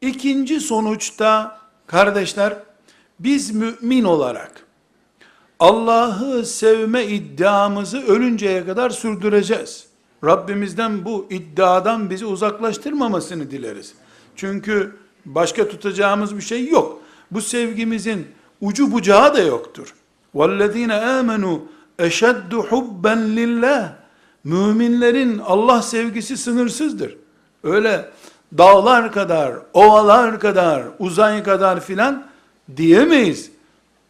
İkinci sonuçta kardeşler biz mümin olarak Allah'ı sevme iddiamızı ölünceye kadar sürdüreceğiz. Rabbimizden bu iddiadan bizi uzaklaştırmamasını dileriz. Çünkü başka tutacağımız bir şey yok. Bu sevgimizin ucu bucağı da yoktur. وَالَّذ۪ينَ آمَنُوا اَشَدُّ حُبًّا لِلّٰهِ Müminlerin Allah sevgisi sınırsızdır. Öyle dağlar kadar, ovalar kadar, uzay kadar filan diyemeyiz.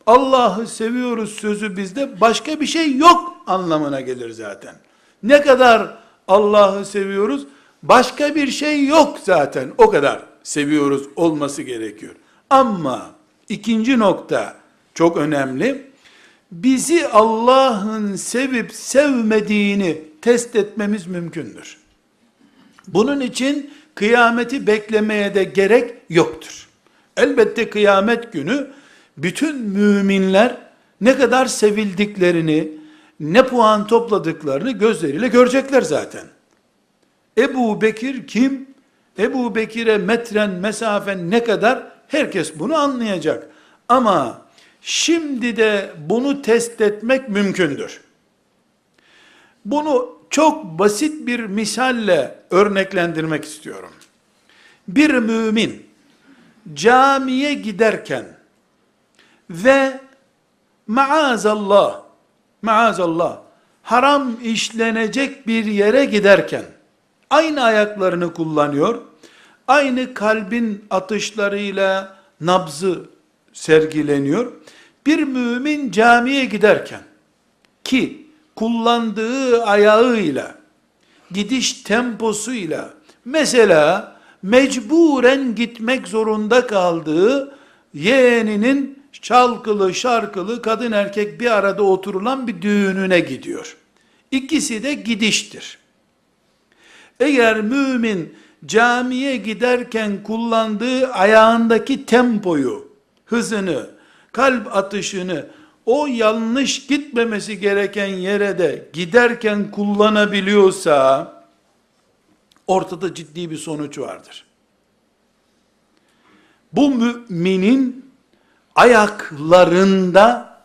Allah'ı seviyoruz sözü bizde başka bir şey yok anlamına gelir zaten. Ne kadar Allah'ı seviyoruz başka bir şey yok zaten o kadar seviyoruz olması gerekiyor. Ama ikinci nokta çok önemli. Bizi Allah'ın sevip sevmediğini test etmemiz mümkündür. Bunun için kıyameti beklemeye de gerek yoktur. Elbette kıyamet günü bütün müminler ne kadar sevildiklerini, ne puan topladıklarını gözleriyle görecekler zaten. Ebu Bekir kim? Ebu Bekir'e metren mesafen ne kadar? Herkes bunu anlayacak. Ama şimdi de bunu test etmek mümkündür. Bunu çok basit bir misalle örneklendirmek istiyorum. Bir mümin camiye giderken ve maazallah maazallah haram işlenecek bir yere giderken aynı ayaklarını kullanıyor. Aynı kalbin atışlarıyla nabzı sergileniyor. Bir mümin camiye giderken ki kullandığı ayağıyla gidiş temposuyla mesela mecburen gitmek zorunda kaldığı yeğeninin çalkılı şarkılı kadın erkek bir arada oturulan bir düğününe gidiyor. İkisi de gidiştir. Eğer mümin camiye giderken kullandığı ayağındaki tempoyu, hızını, kalp atışını o yanlış gitmemesi gereken yere de giderken kullanabiliyorsa ortada ciddi bir sonuç vardır. Bu müminin ayaklarında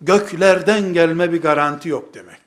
göklerden gelme bir garanti yok demek.